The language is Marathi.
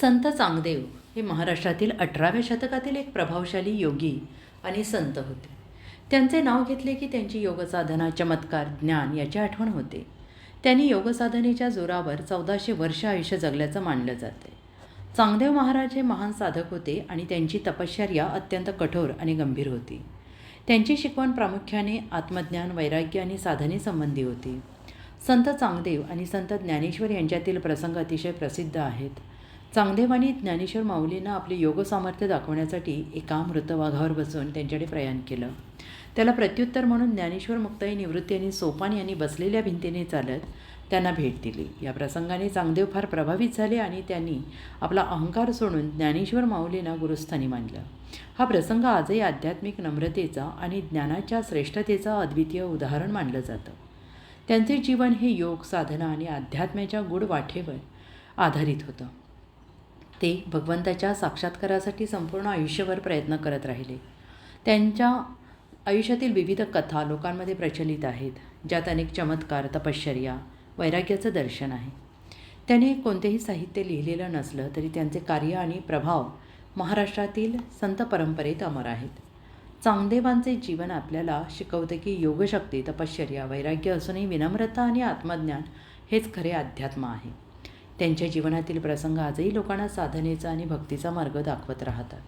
संत चांगदेव हे महाराष्ट्रातील अठराव्या शतकातील एक प्रभावशाली योगी आणि संत होते. त्यांचे नाव घेतले की त्यांची योगसाधना चमत्कार ज्ञान याची आठवण होते. त्यांनी योगसाधनेच्या जोरावर चौदाशे वर्ष आयुष्य जगल्याचं मानलं जाते. चांगदेव महाराज हे महान साधक होते आणि त्यांची तपश्चर्या अत्यंत कठोर आणि गंभीर होती. त्यांची शिकवण प्रामुख्याने आत्मज्ञान वैराग्य आणि साधनेसंबंधी होती. संत चांगदेव आणि संत ज्ञानेश्वर यांच्यातील प्रसंग अतिशय प्रसिद्ध आहेत. चांगदेव आणि ज्ञानेश्वर माऊलींना आपले योग सामर्थ्य दाखवण्यासाठी एका मृत वाघावर बसून त्यांच्याकडे प्रयाण केलं. त्याला प्रत्युत्तर म्हणून ज्ञानेश्वर मुक्ताई निवृत्ती आणि सोपान यांनी बसलेल्या भिंतीने चालत त्यांना भेट दिली. या प्रसंगाने चांगदेव फार प्रभावित झाले आणि त्यांनी आपला अहंकार सोडून ज्ञानेश्वर माऊलींना गुरुस्थानी मानलं. हा प्रसंग आजही आध्यात्मिक नम्रतेचा आणि ज्ञानाच्या श्रेष्ठतेचा अद्वितीय उदाहरण मानलं जातं. त्यांचे जीवन हे योग साधना आणि अध्यात्माच्या गुढ वाटेवर आधारित होतं. ते भगवंताच्या साक्षात्कारासाठी संपूर्ण आयुष्यभर प्रयत्न करत राहिले. त्यांच्या आयुष्यातील विविध कथा लोकांमध्ये प्रचलित आहेत ज्यात अनेक चमत्कार तपश्चर्या वैराग्याचं दर्शन आहे. त्याने कोणतेही साहित्य लिहिलेलं नसलं तरी त्यांचे कार्य आणि प्रभाव महाराष्ट्रातील संत परंपरेत अमर आहेत. चांगदेवांचे जीवन आपल्याला शिकवते की योगशक्ती तपश्चर्या वैराग्य असूनही विनम्रता आणि आत्मज्ञान हेच खरे अध्यात्म आहे. त्यांच्या जीवनातील प्रसंग आजही लोकांना साधनेचा आणि भक्तीचा मार्ग दाखवत राहतात.